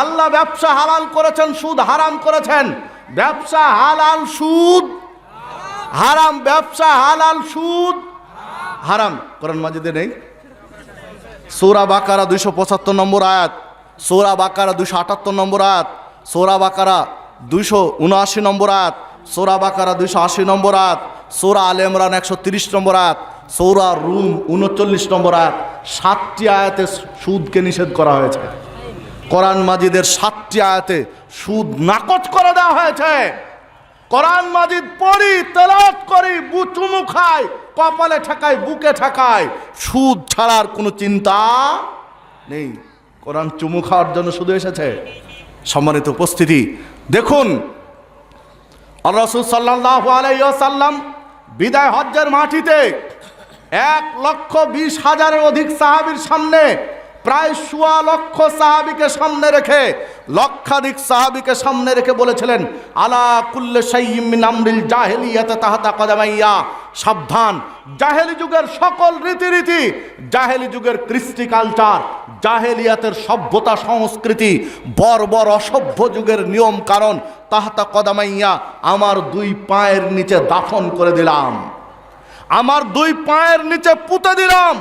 আল্লাহ ব্যবসা হালাল করেছেন, সুদ হারাম করেছেন। ব্যবসা হালাল সুদ, হারাম। ব্যবসা হালাল সুদ, হারাম। কোরআন মাজিদে নেই। সৌরা বাকারা দুইশো পঁচাত্তর নম্বর আয়াত, সৌরা বাকারা দুইশো আটাত্তর নম্বর আয়াত, সৌরা বাকারা দুইশো উনআশি নম্বর আয়াত, সৌরা বাকারা দুইশো আশি নম্বর আয়াত, সৌরা আল ইমরান একশো তিরিশ নম্বর আয়াত, সৌরা রুম উনচল্লিশ নম্বর আয়াত। সাতটি আয়াতে সুদকে নিষেধ করা হয়েছে। কোরআন মাজিদের সাতটি আয়াতে সুদ নাকচ করে দেওয়া হয়েছে। কোরআন মাজিদ পড়ি, তেলাওয়াত করি, বুচুমু খাই, কপালে ঠেকায় বুকে ঠেকায় সুদ ছাড়ার কোনো চিন্তা নেই। কোরআন চুমু খাওয়ার জন্য শুধু এসেছে। সম্মানিত উপস্থিতি, দেখুন রসুল আলাইসাল্লাম বিদায় হজ্জের মাটিতে এক লক্ষ বিশ হাজারের অধিক সাহাবির সামনে প্রায় সোয়া লক্ষ সাহাবিকে সামনে রেখে, লক্ষাধিক সাহাবিকে সামনে রেখে বলেছিলেন, আলা কুল্লে সাইমিন আমরিল জাহেলিয়াতে তাহাতা কদামাইয়া। সাবধান, জাহেলি যুগের সকল রীতিরীতি জাহেলি যুগের কৃষ্টি কালচার, জাহেলিয়াতের সভ্যতা সংস্কৃতি, বর্বর অসভ্য যুগের নিয়ম কারণ, তাহাতা কদামাইয়া, আমার দুই পায়ের নিচে দাফন করে দিলাম। আমার দুই পায়ের নিচে পুঁতে দিলাম।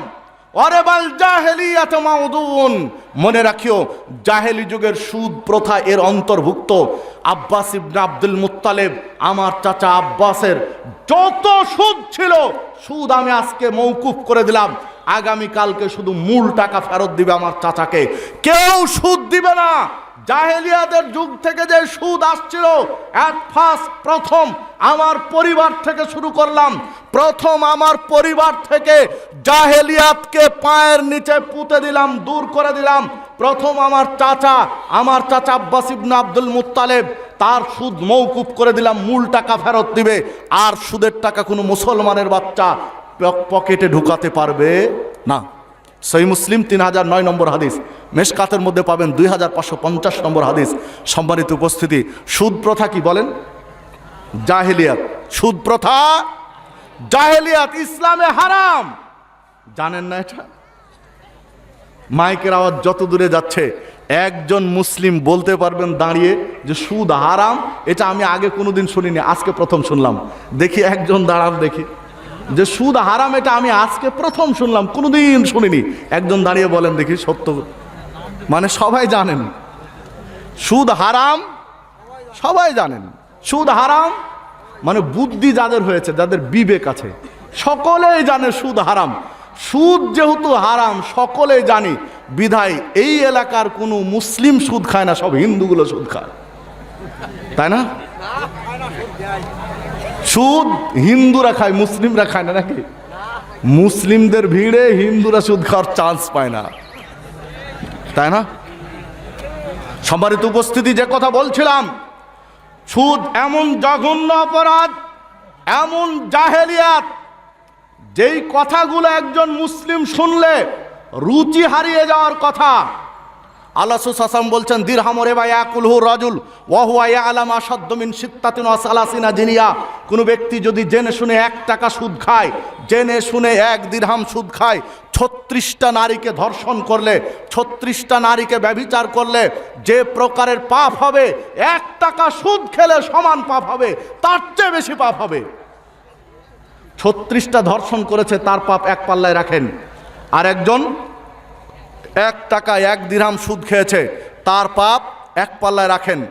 অরে জাহেলিয়াত মাউদুন মনে রাখিও, জাহেলি যুগের সুদ প্রথা এর অন্তর্ভুক্ত। আব্বাস ইবনে আব্দুল মুত্তালেব, আমার চাচা আব্বাসের যত সুদ ছিল, সুদ আমি আজকে মৌকুফ করে দিলাম। আগামী কালকে শুধু মূল টাকা ফেরত দিবে আমার চাচাকে। কেউ সুদ দিবে না। জাহেলিয়াদের যুগ থেকে যে সুদ আসছিল ফার্স্ট প্রথম আমার পরিবার থেকে শুরু করলাম। প্রথম আমার পরিবার থেকে জাহেলিয়াতকে পায়ের নিচে পুঁতে দিলাম, দূর করে দিলাম। প্রথম আমার চাচা আমার চাচা আব্বাস ইবনে আব্দুল মুত্তালেব, তার সুদ মৌকুফ করে দিলাম, মূল টাকা ফেরত দিবে। আর সুদের টাকা কোনো মুসলমানের বাচ্চা পক- পকেটে ঢুকাতে পারবে না। সই মুসলিম তিন হাজার নয় নম্বর হাদিস। মেশকাতের মধ্যে পাবেন দুই হাজার পাঁচশো পঞ্চাশ নম্বর হাদিস। সম্মানিত উপস্থিতি, সুদ প্রথা কি বলেন? জাহেলিয়াত। সুদ প্রথা, জাহেলিয়াত, ইসলামে হারাম। জানেন না এটা? মাইকের আওয়াজ যত দূরে যাচ্ছে, একজন মুসলিম বলতে পারবেন দাঁড়িয়ে যে সুদ হারাম, এটা আমি আগে কোনোদিন শুনিনি, আজকে প্রথম শুনলাম। দেখি একজন দাঁড়ান দেখি। যে সুদ হারাম, এটা আমি আজকে প্রথম শুনলাম, কোনোদিন শুনিনি। একজন দাঁড়িয়ে বলেন, দেখি, সত্য মানে সবাই জানেন। সুদ হারাম, সবাই জানেন। সুদ হারাম মানে বুদ্ধি যাদের হয়েছে, যাদের বিবেক আছে, সকলেই জানে সুদ হারাম। সুদ যেহেতু হারাম, সকলেই জানি, বিধায় এই এলাকার কোনো মুসলিম সুদ খায় না, সব হিন্দুগুলো সুদ খায়। তাই না? সুদ হিন্দুরা খায়, মুসলিমরা খায় না নাকি? মুসলিমদের ভিড়ে হিন্দুরা সুদ খাওয়ার চান্স পায় না। তাই না? সম্মানিত উপস্থিতি, যে কথা বলছিলাম, সুদ এমন জঘন্য অপরাধ, এমন জাহেলিয়াত, যেই কথাগুলো একজন মুসলিম শুনলে রুচি হারিয়ে যাওয়ার কথা। আল্লাহ সুসাসাম বলছেন দিরহামরে বা ইয়াকুলহু রাজুল, ওয়াহুয়া ইয়ালাম আসাদ্দমিন সিত্তাতিন সালাসিনা জিনিয়া। কোনো ব্যক্তি যদি জেনে শুনে এক টাকা সুদ খায়, জেনে শুনে এক দিরহাম সুদ খায়, ছত্রিশটা নারীকে ধর্ষণ করলে, ছত্রিশটা নারীকে ব্যভিচার করলে, যে প্রকারের পাপ হবে, এক টাকা সুদ খেলে সমান পাপ হবে, তার চেয়ে বেশি পাপ হবে। ছত্রিশটা ধর্ষণ করেছে, তার পাপ এক পাল্লায় রাখেন। আর একজন এক টাকা এক দিরহাম সুদ খেয়েছে। তার পাপ এক পাল্লায় রাখেন।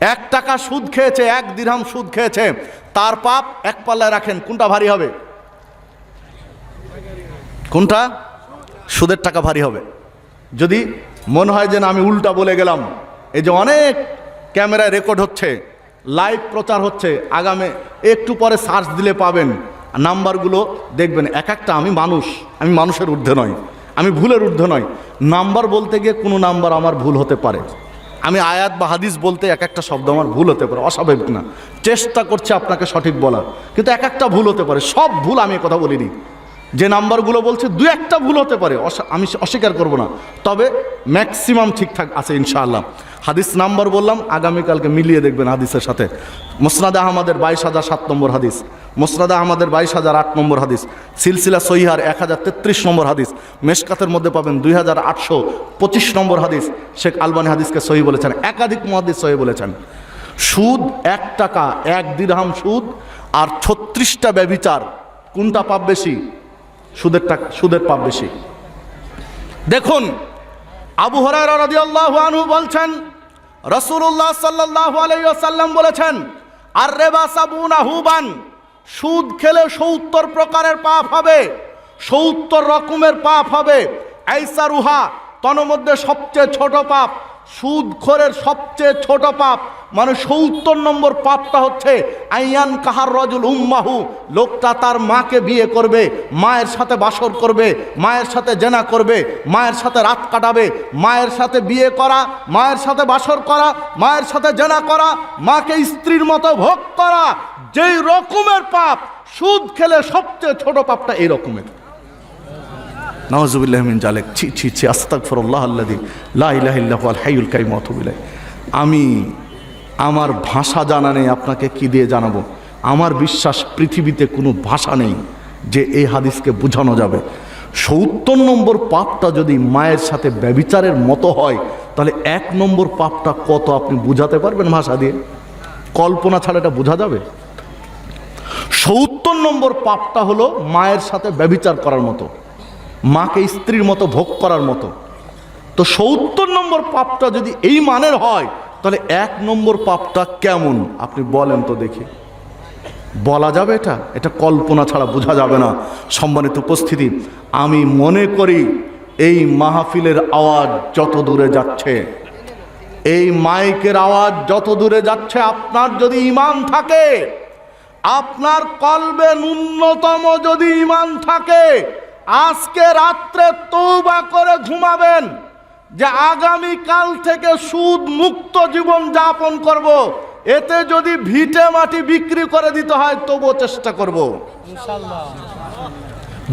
এক টাকা সুদ খেয়েছে, এক দিরহাম সুদ খেয়েছে। তার পাপ এক পাল্লায় রাখেন। কোনটা ভারী হবে? কোনটা? সুদের টাকা ভারী হবে। যদি মনে হয় যে না, আমি উল্টা বলে গেলাম। এই যে অনেক ক্যামেরায় রেকর্ড হচ্ছে, লাইভ প্রচার হচ্ছে, আগামে একটু পরে সার্চ দিলে পাবেন। নাম্বারগুলো দেখবেন এক একটা আমি মানুষ, আমি মানুষের ঊর্ধ্বে নয় আমি ভুলের ঊর্ধ্বে নয় নাম্বার বলতে গিয়ে কোনো নাম্বার আমার ভুল হতে পারে। আমি আয়াত বা হাদিস বলতে এক একটা শব্দ আমার ভুল হতে পারে, অস্বাভাবিক না। চেষ্টা করছে আপনাকে সঠিক বলার, কিন্তু এক একটা ভুল হতে পারে, সব ভুল আমি কথা বলিনি। যে নাম্বারগুলো বলছে, দু একটা ভুল হতে পারে আমি অস্বীকার করব না। তবে ম্যাক্সিমাম ঠিকঠাক আছে ইনশাআল্লাহ। হাদিস নাম্বার বললাম, আগামীকালকে মিলিয়ে দেখবেন হাদিসের সাথে। মোসনাদ আহমদের বাইশ হাজার সাত নম্বর হাদিস। মোসনাদ আহমদের বাইশ হাজার আট নম্বর হাদিস। সিলসিলা সহিহার এক হাজার তেত্রিশ নম্বর হাদিস। মেশকাতের মধ্যে পাবেন দুই হাজার আটশো পঁচিশ নম্বর হাদিস। শেখ আলবানি হাদিসকে সহি বলেছেন, একাধিক মহাদিস সহি বলেছেন। সুদ এক টাকা, এক দিরহাম সুদ, আর ছত্রিশটা ব্যবিচার কোনটা পাপ বেশি? সুদের টাকা, সুদের পাপ বেশি। দেখুন, আবু রাদিয়াল্লাহু আনহু বলছেন, রাসূলুল্লাহ সাল্লাল্লাহু আলাইহি ওয়াসাল্লাম বলেছেন আর রেবা সাবুনা হুবান, সুদ খেলে সত্তর প্রকারের পাপ হবে, সত্তর রকমের পাপ হবে। আইসা রুহা তন্মধ্যে সবচেয়ে ছোট পাপ সুদ খোরের সবচেয়ে ছোট পাপ মানে সত্তর নম্বর পাপটা হচ্ছে, আইয়ান কাহার রজুল উম্মাহু, লোকটা তার মাকে বিয়ে করবে, মায়ের সাথে বাসর করবে, মায়ের সাথে জেনা করবে, মায়ের সাথে রাত কাটাবে, মায়ের সাথে বিয়ে করা, মায়ের সাথে বাসর করা, মায়ের সাথে জেনা করা, মাকে স্ত্রীর মতো ভোগ করা, যেই রকমের পাপ, সুদ খেলে সবচেয়ে ছোট পাপটা এই রকমের। নওয়াজুবিল্লাহ মিন জালেক। ছি ছি ছি, আস্তাগফিরুল্লাহ আল্লাযী লা ইলাহা ইল্লাহু আল হাইয়ুল কাইয়ুম ওয়া আমি আমার ভাষা জানা নেই, আপনাকে কি দিয়ে জানাব? আমার বিশ্বাস পৃথিবীতে কোনো ভাষা নেই যে এই হাদিসকে বোঝানো যাবে। সত্তর নম্বর পাপটা যদি মায়ের সাথে ব্যবিচারের মতো হয়, তাহলে এক নম্বর পাপটা কত আপনি বুঝাতে পারবেন ভাষা দিয়ে? কল্পনা ছাড়া এটা বোঝা যাবে? সত্তর নম্বর পাপটা হলো মায়ের সাথে ব্যবিচার করার মতো। মাকে স্ত্রীর মতো ভোগ করার মতো। তো সত্তর নম্বর পাপটা যদি এই মানের হয়, তাহলে এক নম্বর পাপটা কেমন? আপনি বলেন তো দেখি। বলা যাবে এটা? এটা কল্পনা ছাড়া বোঝা যাবে না। সম্মানিত উপস্থিতি, আমি মনে করি এই মাহফিলের আওয়াজ যত দূরে যাচ্ছে, এই মাইকের আওয়াজ যত দূরে যাচ্ছে, আপনার যদি ইমান থাকে, আপনার কলবে ন্যূনতম যদি ইমান থাকে আজকে রাত্রে তৌবা করে ঘুমাবেন যে আগামী কাল থেকে সুদ মুক্ত জীবন যাপন করব। এতে যদি ভিটে মাটি বিক্রি করে দিতে হয়, তবুও চেষ্টা করব।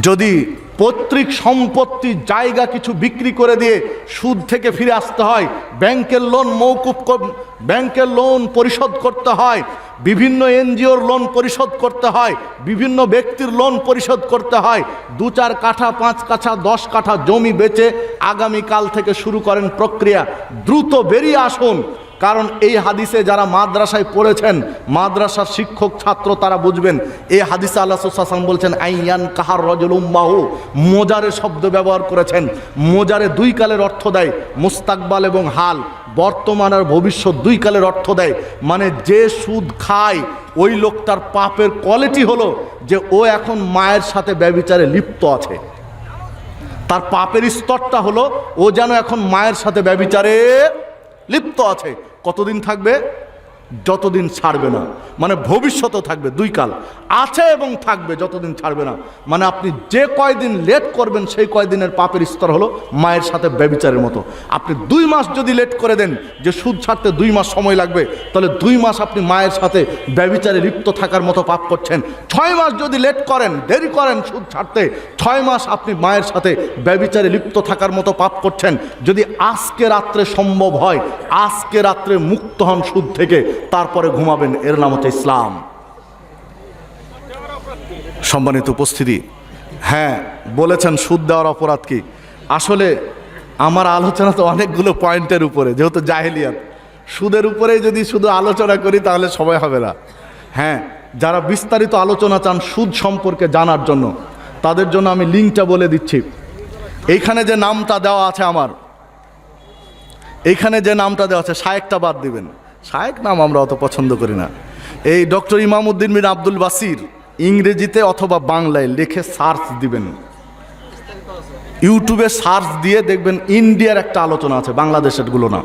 যদি পৈতৃক সম্পত্তি, জায়গা কিছু বিক্রি করে দিয়ে সুদ থেকে ফিরে আসতে হয়, ব্যাংকের লোন মৌকুব কর- ব্যাংকের লোন পরিশোধ করতে হয়, বিভিন্ন এনজিওর লোন পরিশোধ করতে হয়, বিভিন্ন ব্যক্তির লোন পরিশোধ করতে হয়, দু চার কাঠা, পাঁচ কাঠা, দশ কাঠা জমি বেচে আগামীকাল থেকে শুরু করেন প্রক্রিয়া। দ্রুত বেরিয়ে আসুন। কারণ এই হাদিসে যারা মাদ্রাসায় পড়েছেন, মাদ্রাসার শিক্ষক, ছাত্র, তারা বুঝবেন, এই হাদিসে আল্লাহ সাল্লাম বলছেন, আইয়ান কাহার রজল উম্মাহু মোজারে শব্দ ব্যবহার করেছেন। মোজারে দুই কালের অর্থ দেয় মুস্তাকবাল এবং হাল। বর্তমান আর ভবিষ্যৎ দুই কালের অর্থ দেয়। মানে যে সুদ খায়, ওই লোকটার পাপের কোয়ালিটি হলো যে ও এখন মায়ের সাথে ব্যবিচারে লিপ্ত আছে। তার পাপের স্তরটা হলো ও যেন এখন মায়ের সাথে ব্যবিচারে লিপ্ত আছে। কতদিন থাকবে? যতদিন ছাড়বে না। মানে ভবিষ্যতেও থাকবে দুই কাল। আছে এবং থাকবে যতদিন ছাড়বে না। মানে আপনি যে কয়দিন লেট করবেন, সেই কয়দিনের পাপের স্তর হলো মায়ের সাথে ব্যবিচারের মতো। আপনি দুই মাস যদি লেট করে দেন, যে সুদ ছাড়তে দুই মাস সময় লাগবে, তাহলে দুই মাস আপনি মায়ের সাথে ব্যবিচারে লিপ্ত থাকার মতো পাপ করছেন। ছয় মাস যদি লেট করেন, দেরি করেন সুদ ছাড়তে, ছয় মাস আপনি মায়ের সাথে ব্যবিচারে লিপ্ত থাকার মতো পাপ করছেন। যদি আজকে রাত্রে সম্ভব হয়, আজকে রাত্রে মুক্ত হন সুদ থেকে তারপরে ঘুমাবেন, এর নাম হচ্ছে ইসলাম। সম্মানিত উপস্থিতি হ্যাঁ বলেছেন সুদ দেওয়ার অপরাধ কি? আসলে আমার আলোচনা তো অনেকগুলো পয়েন্টের উপরে, যেহেতু জাহেলিয়াত। সুদের উপরে যদি শুধু আলোচনা করি, তাহলে সময় হবে না। হ্যাঁ যারা বিস্তারিত আলোচনা চান সুদ সম্পর্কে জানার জন্য, তাদের জন্য আমি লিঙ্কটা বলে দিচ্ছি। এইখানে যে নামটা দেওয়া আছে আমার, এইখানে যে নামটা দেওয়া আছে, শায়েকটা বাদ দিবেন। শায়েক নাম আমরা অত পছন্দ করি না। এই ডক্টর ইমামউদ্দিন বিন আব্দুল বাসির ইংরেজিতে অথবা বাংলায় লিখে সার্চ দিবেন। ইউটিউবে সার্চ দিয়ে দেখবেন ইন্ডিয়ার একটা আলোচনা আছে বাংলাদেশেরগুলো না।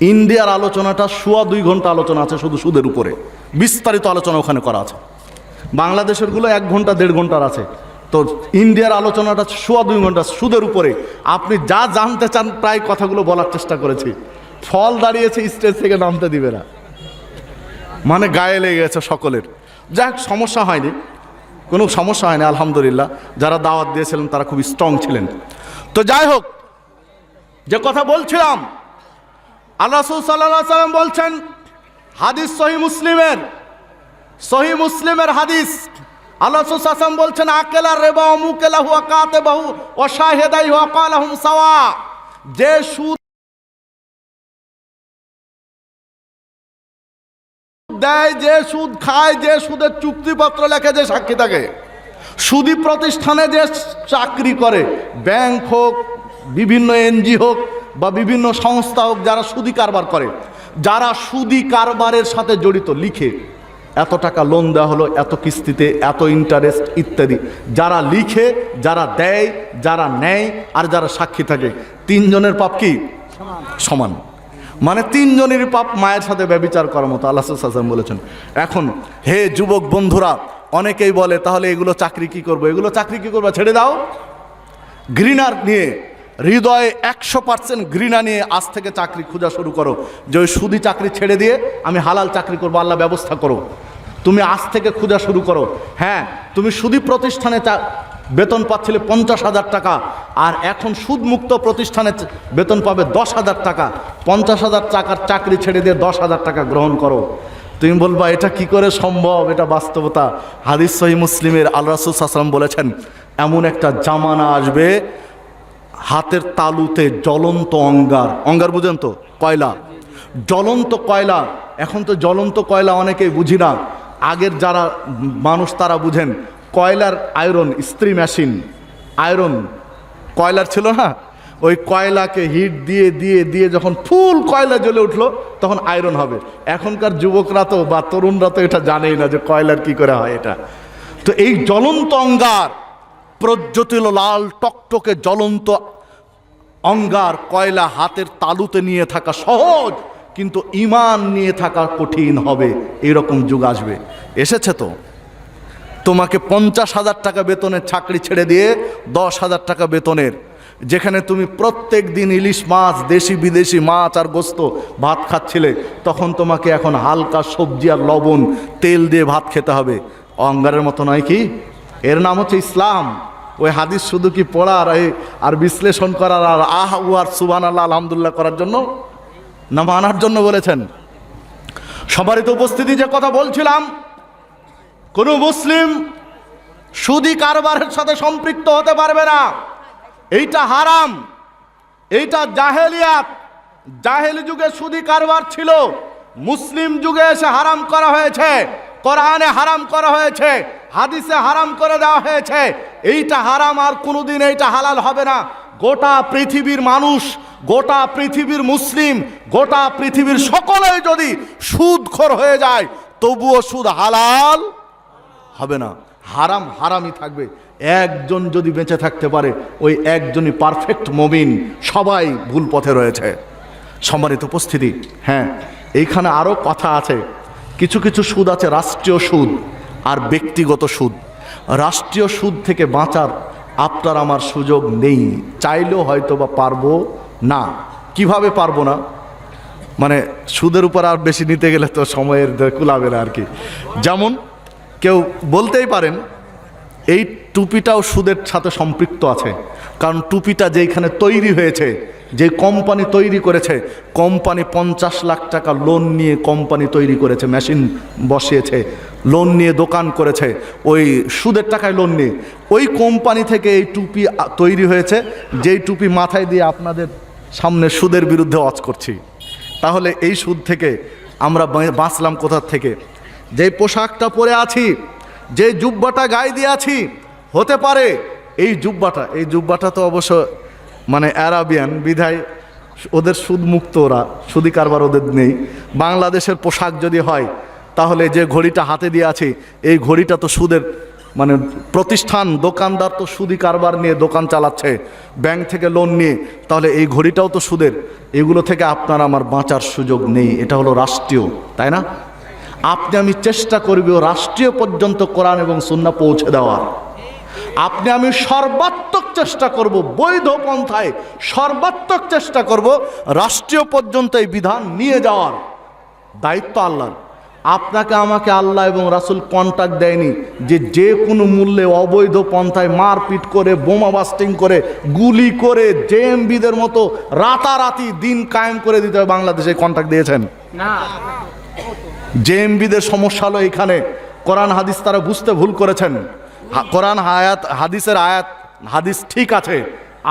ইন্ডিয়ার আলোচনাটা সোয়া দুই ঘণ্টা আলোচনা আছে শুধু সুদের উপরে। বিস্তারিত আলোচনা ওখানে করা আছে। বাংলাদেশেরগুলো এক ঘণ্টা, দেড় ঘণ্টার আছে। তো ইন্ডিয়ার আলোচনাটা সোয়া দুই ঘণ্টা সুদের উপরে। আপনি যা জানতে চান, প্রায় কথাগুলো বলার চেষ্টা করেছি। ফল দাঁড়িয়েছে স্টেজ থেকে নামতে দিবে না। মানে গায়ে লেগে গেছে সকলের। যাক, সমস্যা হয়নি। কোনো সমস্যা হয়নি, আলহামদুলিল্লাহ। যারা দাওয়াত দিয়েছিলেন, তারা খুব স্ট্রং ছিলেন। তো যাই হোক, যে কথা বলছিলাম, আল্লাহ সাল্লাম বলছেন, হাদিস সহি মুসলিমের সহি মুসলিমের হাদিস। আল্লাহ সাল্লাম বলছেন, আকেলা রেবা অমুকেলা হুয়া কাতে বাহু ও শাহেদাই হুয়া কালাহুম সাওয়া। যে সুদ দেয় যে সুদ, খায় যে সুদের চুক্তিপত্র লেখে যে সাক্ষী থাকে। সুদি প্রতিষ্ঠানে যে চাকরি করে, ব্যাংক হোক, বিভিন্ন এনজি হোক বা বিভিন্ন সংস্থা হোক, যারা সুদি কারবার করে, যারা সুদি কারবারের সাথে জড়িত, লিখে এত টাকা লোন দেওয়া হলো, এত কিস্তিতে, এত ইন্টারেস্ট ইত্যাদি। যারা লিখে, যারা দেয়, যারা নেয়, আর যারা সাক্ষী থাকে, তিনজনের পাপ কি? সমান। মানে তিনজনের পাপ মায়ের সাথে ব্যবিচার করার মতো আল্লাহ হাসান বলেছেন। এখন, হে যুবক বন্ধুরা, অনেকেই বলে, তাহলে এগুলো চাকরি কি করব? এগুলো চাকরি কি করব? ছেড়ে দাও। ঘৃণার নিয়ে, হৃদয়ে একশো পার্সেন্ট ঘৃণা নিয়ে আজ থেকে চাকরি খোঁজা শুরু করো। যে ওই সুদি চাকরি ছেড়ে দিয়ে আমি হালাল চাকরি করব, আল্লাহ ব্যবস্থা করো। তুমি আজ থেকে খোঁজা শুরু করো। হ্যাঁ তুমি সুদি প্রতিষ্ঠানে বেতন পাচ্ছিলে পঞ্চাশ হাজার টাকা, আর এখন সুদমুক্ত প্রতিষ্ঠানে বেতন পাবে দশ হাজার টাকা। পঞ্চাশ হাজার টাকার চাকরি ছেড়ে দিয়ে দশ হাজার টাকা গ্রহণ করো। তুমি বলবা, এটা কি করে সম্ভব? এটা বাস্তবতা। হাদিস সহি মুসলিমের আল রাসুল আসলাম বলেছেন, এমন একটা জামানা আসবে, হাতের তালুতে জ্বলন্ত অঙ্গার। অঙ্গার বুঝেন তো, কয়লা। জ্বলন্ত কয়লা। এখন তো জ্বলন্ত কয়লা অনেকেই বুঝি না। আগের যারা মানুষ তারা বুঝেন কয়লার আয়রন, স্ত্রী মেশিন, আয়রন। কয়লার ছিল না? ওই কয়লাকে হিট দিয়ে দিয়ে দিয়ে যখন ফুল কয়লা জ্বলে উঠল, তখন আয়রন হবে। এখনকার যুবকরা তো বা তরুণরা তো এটা জানেই না যে কয়লার কি করে হয় এটা। তো এই জ্বলন্ত অঙ্গার প্রজ্যোতিল লাল টকটকে জ্বলন্ত অঙ্গার কয়লা হাতের তালুতে নিয়ে থাকা সহজ, কিন্তু ইমান নিয়ে থাকা কঠিন হবে। এরকম যুগ আসবে। এসেছে তো। তোমাকে পঞ্চাশ হাজার টাকা বেতনের চাকরি ছেড়ে দিয়ে দশ হাজার টাকা বেতনের, যেখানে তুমি প্রত্যেক দিন ইলিশ মাছ, দেশি বিদেশি মাছ আর গোস্ত ভাত খাচ্ছিলে, তখন তোমাকে এখন হালকা সবজি আর লবণ, তেল দিয়ে ভাত খেতে হবে। অঙ্গারের মতো নয় কি? এর নাম হচ্ছে ইসলাম। ওই হাদিস শুধু কি পড়ার আর বিশ্লেষণ করার, আর আহ উ আর সুবান আল্লাহ আলহামদুলিল্লাহ করার জন্য? না মানার জন্য বলেছেন। সবারই তো উপস্থিতি যে কথা বলছিলাম কোনো মুসলিম সুদি কারবারের সাথে সম্পৃক্ত হতে পারবে না। এইটা হারাম, এইটা জাহেলিয়াত। জাহেলি যুগে সুদি কারবার ছিল, মুসলিম যুগে এসে হারাম করা হয়েছে, কোরআনে হারাম করা হয়েছে, হাদিসে হারাম করে দেওয়া হয়েছে। এইটা হারাম আর কোনোদিন এইটা হালাল হবে না। গোটা পৃথিবীর মানুষ, গোটা পৃথিবীর মুসলিম, গোটা পৃথিবীর সকলেই যদি সুদখোর হয়ে যায়, তবুও সুদ হালাল হবে না। হারাম হারামই থাকবে। একজন যদি বেঁচে থাকতে পারে, ওই একজনই পারফেক্ট মমিন। সবাই ভুল পথে রয়েছে। সম্মানিত উপস্থিতি হ্যাঁ এইখানে আরও কথা আছে। কিছু কিছু সুদ আছে, রাষ্ট্রীয় সুদ আর ব্যক্তিগত সুদ। রাষ্ট্রীয় সুদ থেকে বাঁচার আপনার আমার সুযোগ নেই। চাইলেও হয়তো বা পারব না। কীভাবে পারব না? মানে সুদের উপর আর বেশি নিতে গেলে তো সময়ের কুলাবে না আর কি। যেমন কেউ বলতেই পারেন, এই টুপিটাও সুদের সাথে সম্পৃক্ত আছে। কারণ টুপিটা যেইখানে তৈরি হয়েছে, যে কোম্পানি তৈরি করেছে, কোম্পানি পঞ্চাশ লাখ টাকা লোন নিয়ে কোম্পানি তৈরি করেছে, মেশিন বসিয়েছে, লোন নিয়ে দোকান করেছে, ওই সুদের টাকায় লোন নিয়ে। ওই কোম্পানি থেকে এই টুপি তৈরি হয়েছে, যেই টুপি মাথায় দিয়ে আপনাদের সামনে সুদের বিরুদ্ধে ওয়াজ করছি। তাহলে এই সুদ থেকে আমরা বাঁচলাম কোথার থেকে? যে পোশাকটা পরে আছি, যে জুব্বাটা গায়ে দিয়ে আছি, হতে পারে এই জুব্বাটা। এই জুব্বাটা তো অবশ্য মানে অ্যারাবিয়ান, বিধায় ওদের সুদ মুক্ত ওরা, সুদি কারবার ওদের নেই। বাংলাদেশের পোশাক যদি হয়, তাহলে যে ঘড়িটা হাতে দিয়ে আছে, এই ঘড়িটা তো সুদের মানে প্রতিষ্ঠান, দোকানদার তো সুদি কারবার নিয়ে দোকান চালাচ্ছে, ব্যাংক থেকে লোন নিয়ে, তাহলে এই ঘড়িটাও তো সুদের। এগুলো থেকে আপনার আমার বাঁচার সুযোগ নেই, এটা হলো রাষ্ট্রীয়, তাই না? আপনি আমি চেষ্টা করবি রাষ্ট্রীয় পর্যন্ত কোরআন এবং সুন্না পৌঁছে দেওয়ার। আপনি আমি সর্বাত্মক চেষ্টা করব বৈধ পন্থায় সর্বাত্মক চেষ্টা করব রাষ্ট্রীয় পর্যন্ত এই বিধান নিয়ে যাওয়ার। দায়িত্ব আল্লাহর। আপনাকে আমাকে আল্লাহ এবং রাসুল কন্ট্যাক্ট দেয়নি যে যে কোনো মূল্যে অবৈধ পন্থায় মারপিট করে, বোমা বাস্টিং করে, গুলি করে, জেএমবিদের মতো রাতারাতি দিন কায়েম করে দিতে হবে বাংলাদেশে কন্ট্যাক্ট দিয়েছেন। জেএমবিদের সমস্যা হলো এখানে কোরআন হাদিস তারা বুঝতে ভুল করেছেন। কোরআন আয়াত হাদিসের আয়াত, হাদিস ঠিক আছে,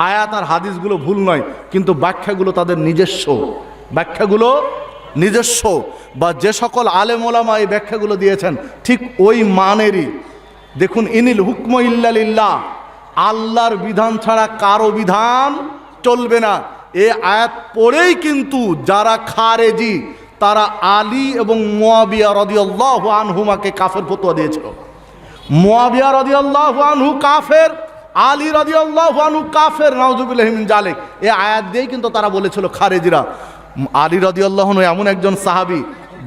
আয়াত আর হাদিসগুলো ভুল নয়, কিন্তু ব্যাখ্যাগুলো তাদের নিজস্ব। ব্যাখ্যাগুলো নিজস্ব, বা যে সকল আলেম ওলামা এই ব্যাখ্যাগুলো দিয়েছেন, ঠিক ওই মানেরই। দেখুন, ইনিল হুকম ইল্লালিল্লাহ আল্লাহর বিধান ছাড়া কারও বিধান চলবে না। এ আয়াত পড়েই কিন্তু যারা খারেজি তারা আলী এবং মোয়াবিয়া রদিয়াল্লাহ আনহুমাকে কাফের ফতোয়া দিয়েছিল। মোয়াবিয়া রদিয়াল্লাহ আনহু কাফের, আলী রদিয়াল্লাহ আনহু কাফের নওজুবিল্লাহমিন জালেক এ আয়াত দিয়েই কিন্তু তারা বলেছিল, খারেজিরা, আলী রদিয়াল্লাহ আনহু এমন একজন সাহাবী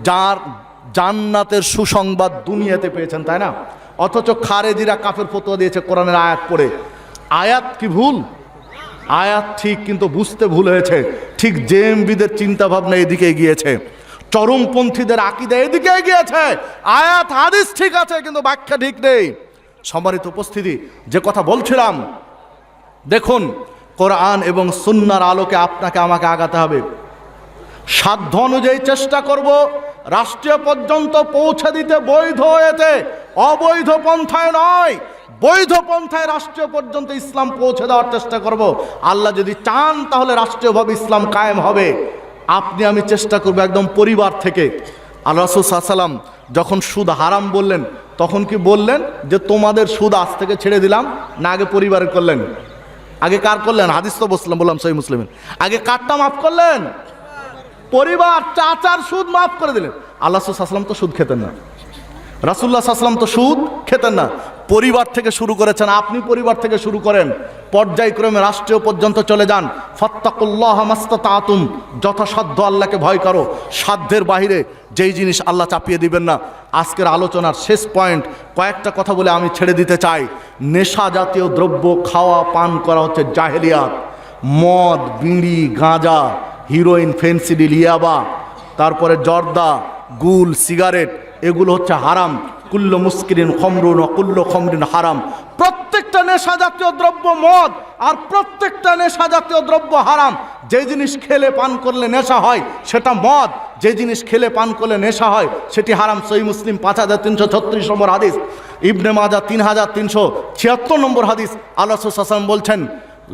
যার জান্নাতের সুসংবাদ দুনিয়াতে পেয়েছেন, তাই না? অথচ খারেজিরা কাফের ফতোয়া দিয়েছে কোরআনের আয়াত পড়ে। আয়াত কি ভুল? আয়াত ঠিক, কিন্তু বুঝতে ভুল হয়েছে। ঠিক জেএমবিদের চিন্তাভাবনা এদিকে গিয়েছে চরমপন্থীদের আকিদা এদিকে গিয়েছে আয়াত, হাদিস ঠিক আছে, কিন্তু ব্যাখ্যা ঠিক নেই। সম্মানিত উপস্থিতি, যে কথা বলছিলাম, দেখুন, কোরআন এবং সুন্নার আলোকে আপনাকে আমাকে আগাতে হবে। সাধ্য অনুযায়ী চেষ্টা করব রাষ্ট্রীয় পর্যন্ত পৌঁছে দিতে বৈধ হয়েছে অবৈধ পন্থায় নয়, বৈধ পন্থায় রাষ্ট্রীয় পর্যন্ত ইসলাম পৌঁছে দেওয়ার চেষ্টা করব। আল্লাহ যদি চান, তাহলে রাষ্ট্রীয়ভাবে ইসলাম কায়েম হবে। আপনি আমি চেষ্টা করব একদম পরিবার থেকে। আল্লাহ সাল্লাম যখন সুদ হারাম বললেন, তখন কি বললেন যে, তোমাদের সুদ আজ থেকে ছেড়ে দিলাম, না আগে পরিবারের করলেন। আগে কার করলেন? হাদিস তো বসলাম, বললাম সহি মুসলিমের। আগে কারটা মাফ করলেন? পরিবার, চাচার সুদ মাফ করে দিলেন। আল্লাহ সাল্লাম তো সুদ খেতেন না। রাসুল্লাহ সাল্লাম তো সুদ খেতেন না। পরিবার থেকে শুরু করেছেন, আপনি পরিবার থেকে শুরু করেন। পর্যায়ক্রমে রাষ্ট্রীয় পর্যন্ত চলে যান। ফত্তাকুল্লাহ মাস্তাতুম যথাসাধ্য আল্লাহকে ভয় করো। সাধ্যের বাহিরে যেই জিনিস আল্লাহ চাপিয়ে দিবেন না। আজকের আলোচনার শেষ পয়েন্ট, কয়েকটা কথা বলে আমি ছেড়ে দিতে চাই। নেশা জাতীয় দ্রব্য খাওয়া, পান করা হচ্ছে জাহেলিয়াত। মদ, বিড়ি, গাঁজা, হিরোইন ফেন্সিডিল ইয়াবা তারপরে জর্দা, গুল, সিগারেট, এগুলো হচ্ছে হারাম। কুল্ল মুস্কিরিন খমরুন অকুল্ল খমরিন হারাম। প্রত্যেকটা নেশা জাতীয় দ্রব্য মদ, আর প্রত্যেকটা নেশা জাতীয় দ্রব্য হারাম। যে জিনিস খেলে পান করলে নেশা হয়, সেটা মদ। যে জিনিস খেলে পান করলে নেশা হয়, সেটি হারাম। সই মুসলিম পাঁচ হাজার তিনশো ছত্রিশ নম্বর হাদিস। ইবনে মাজা তিন হাজার তিনশো ছিয়াত্তর নম্বর হাদিস। আল্লাহ সাসাম বলছেন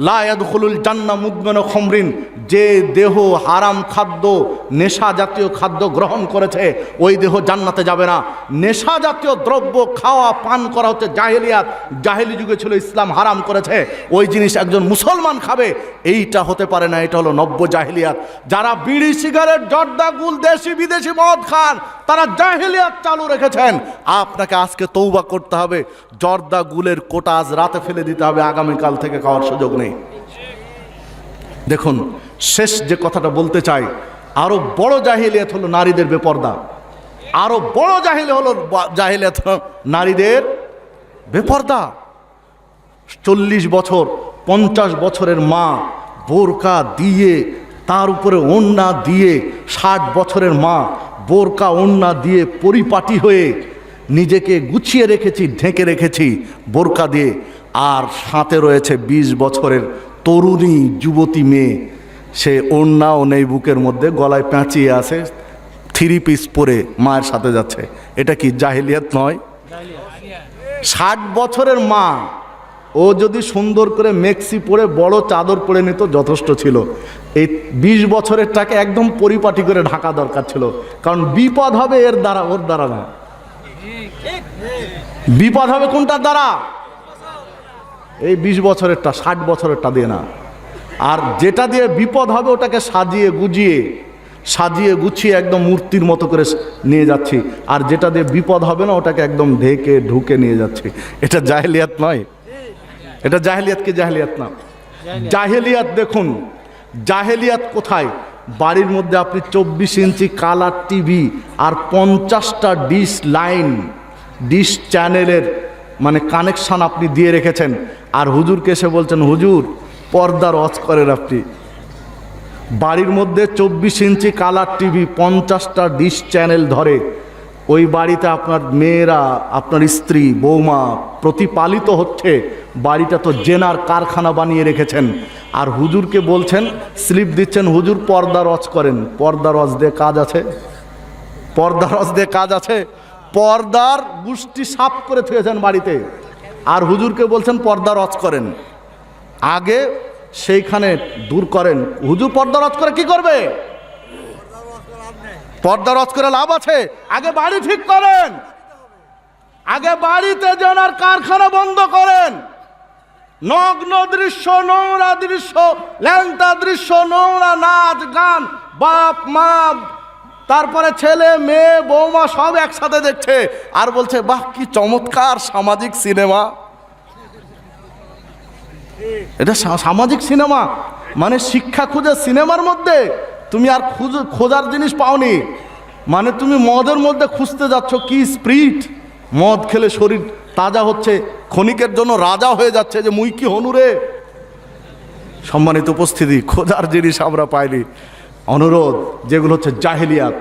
লায়াদুল জান্না মুদমেন খমরিন, যে দেহ হারাম খাদ্য, নেশা জাতীয় খাদ্য গ্রহণ করেছে, ওই দেহ জান্নাতে যাবে না। নেশা জাতীয় দ্রব্য খাওয়া, পান করা হচ্ছে জাহেলিয়াত। জাহেলি যুগে ছিল ইসলাম হারাম করেছে, ওই জিনিস একজন মুসলমান খাবে, এইটা হতে পারে না, এটা হলো নব্য জাহেলিয়াত। যারা বিড়ি, সিগারেট, জর্দা, গুল, দেশি, বিদেশি মদ খান, তারা জাহেলিয়াত চালু রেখেছেন। আপনাকে আজকে তৌবা করতে হবে, জর্দা, গুলের কোটা আজ রাতে ফেলে দিতে হবে, আগামীকাল থেকে খাওয়ার সুযোগ নেই। দেখুন, শেষ যে কথাটা বলতে চাই, আরও বড় জাহিলিয়াত হলো নারীদের বেপর্দা। আরও বড় জাহিলি হলো জাহিলিয়াত নারীদের বেপর্দা। চল্লিশ বছর, পঞ্চাশ বছরের মা বোরকা দিয়ে, তার উপরে ওন্না দিয়ে, ষাট বছরের মা বোরকা ওন্না দিয়ে পরিপাটি হয়ে নিজেকে গুছিয়ে রেখেছি, ঢেকে রেখেছি বোরকা দিয়ে। আর সাথে রয়েছে ২০ বছরের তরুণী যুবতী মেয়ে। সে ওন্নাও নেই বুকের মধ্যে, গলায় পেঁচিয়ে আছে, থ্রি পিস পরে মায়ের সাথে যাচ্ছে। এটা কি জাহিলিয়াত নয়? ষাট বছরের মা, ও যদি সুন্দর করে মেক্সি পরে বড় চাদর পরে নিত, যথেষ্ট ছিল। এই বিশ বছরেরটাকে একদম পরিপাটি করে ঢাকা দরকার ছিল। কারণ বিপদ হবে এর দ্বারা, ওর দ্বারা না। বিপদ হবে কোনটার দ্বারা? এই বিশ বছরেরটা, ষাট বছরেরটা দিয়ে না। আর যেটা দিয়ে বিপদ হবে, ওটাকে সাজিয়ে গুজিয়ে, সাজিয়ে গুছিয়ে একদম মূর্তির মতো করে নিয়ে যাচ্ছি। আর যেটা দিয়ে বিপদ হবে না, ওটাকে একদম ঢেকে ঢুকে নিয়ে যাচ্ছি। এটা জাহেলিয়াত নয়। এটা জাহেলিয়াত কি জাহেলিয়াত না? জাহেলিয়াত দেখুন, জাহেলিয়াত কোথায়? বাড়ির মধ্যে আপনি চব্বিশ ইঞ্চি কালার টিভি আর পঞ্চাশটা ডিশ লাইন, ডিশ চ্যানেলের মানে কানেকশন আপনি দিয়ে রেখেছেন। আর হুজুরকে এসে বলছেন, হুজুর, পর্দার অজ করেন আপনি। বাড়ির মধ্যে চব্বিশ ইঞ্চি কালার টিভি পঞ্চাশটা ডিশ চ্যানেল ধরে। ওই বাড়িতে আপনার মেয়েরা, আপনার স্ত্রী, বৌমা প্রতিপালিত হচ্ছে। বাড়িটা তো জেনার কারখানা বানিয়ে রেখেছেন। আর হুজুরকে বলছেন, স্লিপ দিচ্ছেন, হুজুর পর্দা রচ করেন। পর্দা রচ দিয়ে কাজ আছে? পর্দা রস দিয়ে কাজ আছে? পর্দার গুষ্টি সাফ করে থুয়েছেন বাড়িতে। আর হুজুরকে বলছেন, পর্দা রচ করেন। আগে সেইখানে দূর করেন। হুজুর পর্দা রচ করে কি করবে? পর্দা রচ করে লাভ আছে। আগে বাড়ি ঠিক করেন। আগে বাড়িতে যেন আর কারখানা বন্ধ করেন। নগ্ন দৃশ্য, নোংরা দৃশ্য, ল্যাংটা দৃশ্য, নোংরা নাচ গান, বাপ, মা তারপরে ছেলে, মেয়ে, বৌমা সব একসাথে দেখছে আর বলছে, বাহ, কি চমৎকার সামাজিক সিনেমা। এটা সামাজিক সিনেমা। মানে শিক্ষা খুঁজে সিনেমার মধ্যে তুমি আর খুঁজে খোঁজার জিনিস পাওনি। মানে তুমি মদের মধ্যে খুঁজতে যাচ্ছ, কি স্প্রিট? মদ খেলে শরীর তাজা হচ্ছে, ক্ষণিকের জন্য রাজা হয়ে যাচ্ছে যে মুই কি হনুরে সম্মানিত উপস্থিতি, খোঁজার জিনিস আমরা পাইনি। অনুরোধ যেগুলো হচ্ছে জাহেলিয়াত,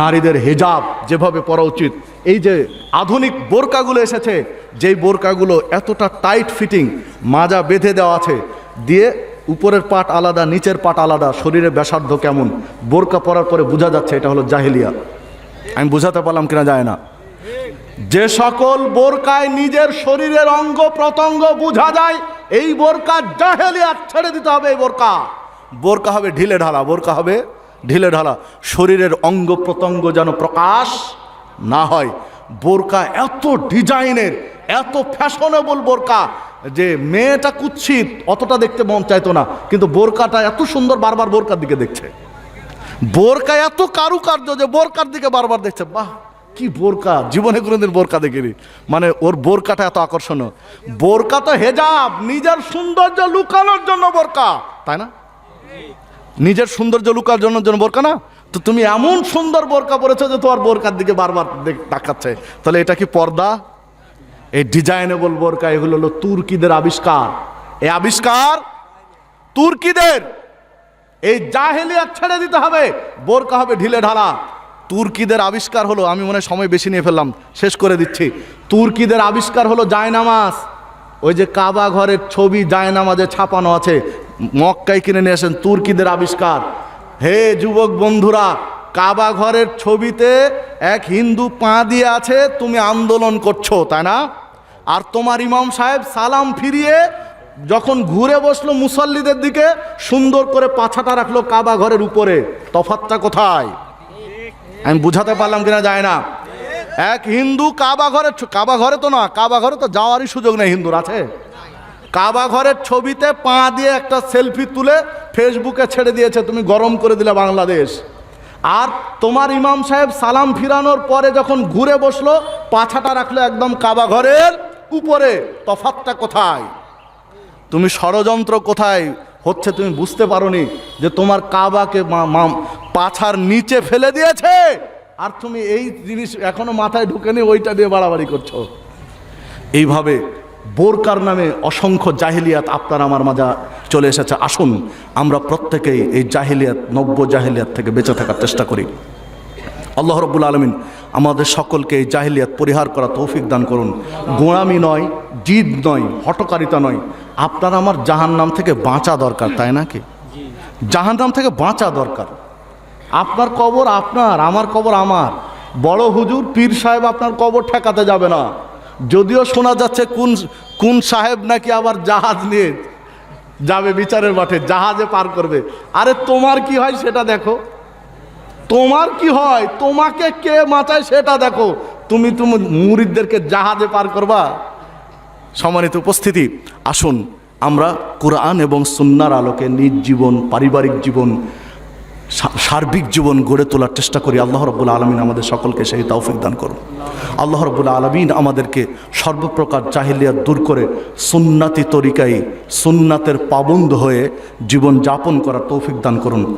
নারীদের হেজাব যেভাবে পরা উচিত। এই যে আধুনিক বোরকাগুলো এসেছে, যেই বোরকাগুলো এতটা টাইট ফিটিং, মাজা বেঁধে দেওয়া আছে, দিয়ে উপরের পাট আলাদা, নিচের পাট আলাদা, শরীরে ব্যাসার্ধ কেমন, বোরকা পরার পরে বোঝা যাচ্ছে এটা হলো জাহেলিয়া আমি বোঝাতে পারলাম কিনা যায় না। যে সকল বোরকায় নিজের শরীরের অঙ্গ প্রত্যঙ্গ বোঝা যায়, এই বোরকা জাহেলিয়াত ছেড়ে দিতে হবে, এই বোরকা। বোরকা হবে ঢিলে ঢালা, বোরকা হবে ঢিলে ঢালা। শরীরের অঙ্গ প্রত্যঙ্গ যেন প্রকাশ না হয়। বোরকা এত ডিজাইনের, এত ফ্যাশনেবল বোরকা যে মেয়েটা কুৎসিত, অতটা দেখতে মন চাইতো না। কিন্তু বোরকাটা এত সুন্দর বারবার বোরকার দিকে দেখছে। বোরকা এত কারুকার্য যে বোরকার দিকে বারবার দেখছে। বাহ, কি বোরকা, জীবনে কোনোদিন বোরকা দেখিনি। মানে ওর বোরকাটা এত আকর্ষণীয়। বোরকা তো হেজাব, নিজের সৌন্দর্য লুকানোর জন্য বোরকা, তাই না? নিজের সৌন্দর্য লুকার জন্য জন্য বোরকা না? তো তুমি এমন সুন্দর বোরকা পরেছো যে তোমার বোরকার দিকে বারবার তাকাচ্ছে। তাহলে এটা কি পর্দা? এই ডিজাইনেবল বোরকা, এগুলো হলো তুর্কিদের আবিষ্কার। এই আবিষ্কার তুর্কিদের। এই জাহেলিয়াত ছেড়ে দিতে হবে। বোরকা হবে ঢিলে ঢালা। তুর্কিদের আবিষ্কার হলো, আমি মনে সময় বেশি নিয়ে ফেললাম, শেষ করে দিচ্ছি। তুর্কিদের আবিষ্কার হলো জায়নামাজ। ওই যে কাবা ঘরের ছবি জায়নামাজে ছাপানো আছে। মক্কায় কিনে নিয়ে আসেন তুর্কিদের আবিষ্কার। হে যুবক বন্ধুরা, কাবা ঘরের ছবিতে এক হিন্দু পা দিয়ে আছে, তুমি আন্দোলন করছ, তাই না? আর তোমার ইমাম সাহেব সালাম ফিরিয়ে যখন ঘুরে বসল মুসল্লিদের দিকে, সুন্দর করে পাছাটা রাখল কাবা ঘরের উপরে। তফাতটা কোথায়? আমি বুঝাতে পারলাম কিনা যায় না। এক হিন্দু কাবা ঘরের ছ- কাবা ঘরে তো না, কাবা ঘরে তো যাওয়ারই সুযোগ নেই, হিন্দুর আছে। কাবা ঘরের ছবিতে পা দিয়ে একটা সেলফি তুলে ফেসবুকে ছেড়ে দিয়েছে, তুমি গরম করে দিলে বাংলাদেশ। আর তোমার ইমাম সাহেব সালাম ফিরানোর পরে যখন ঘুরে বসল, পাছাটা রাখল একদম কাবা ঘরের উপরে। তফাতটা কোথায়? তুমি ষড়যন্ত্র কোথায়? হচ্ছে তুমি বুঝতে পারোনি যে তোমার কাবাকে পাছার নিচে ফেলে দিয়েছে। আর তুমি এই জিনিস এখনও মাথায় ঢুকে ঢুকেনি, ওইটা দিয়ে বাড়াবাড়ি করছ। এইভাবে বোরকার নামে অসংখ্য জাহিলিয়াত আপনার আমার মাঝে চলে এসেছে। আসুন, আমরা প্রত্যেকেই এই জাহিলিয়াত, নব্য জাহিলিয়াত থেকে বেঁচে থাকার চেষ্টা করি। আল্লাহ রব্বুল আলমিন আমাদের সকলকে এই জাহিলিয়াত পরিহার করা তৌফিক দান করুন। গোড়ামি নয়, জিদ নয়, হটকারিতা নয়। আপনার আমার জাহান নাম থেকে বাঁচা দরকার, তাই নাকি? জাহান নাম থেকে বাঁচা দরকার। আপনার কবর আপনার, আমার কবর আমার। বড় হুজুর, পীর সাহেব আপনার কবর ঠেকাতে যাবে না। যদিও শোনা যাচ্ছে কোন কোন সাহেব নাকি আবার জাহাজ নিয়ে যাবে বিচারের মাঠে, জাহাজে পার করবে। আরে তোমার কি হয় সেটা দেখো। তোমার কি হয়? তোমাকে কে মাথায় সেটা দেখো। তুমি তুমি মুরিদদেরকে জাহাজে পার করবা। সম্মানিত উপস্থিতি, আসুন আমরা কোরআন এবং সুন্নার আলোকে নিজ জীবন, পারিবারিক জীবন সার্বিক জীবন গড়ে তোলার চেষ্টা করি। আল্লাহ রব্বুল আলমিন আমাদের সকলকে সেই তৌফিক দান করুন। আল্লাহ রব্বুল আলমিন আমাদেরকে সর্বপ্রকার জাহিলিয়াত দূর করে সুন্নাতি তরিকায় সুন্নাতের পাবন্দ হয়ে জীবন যাপন করার তৌফিক দান করুন।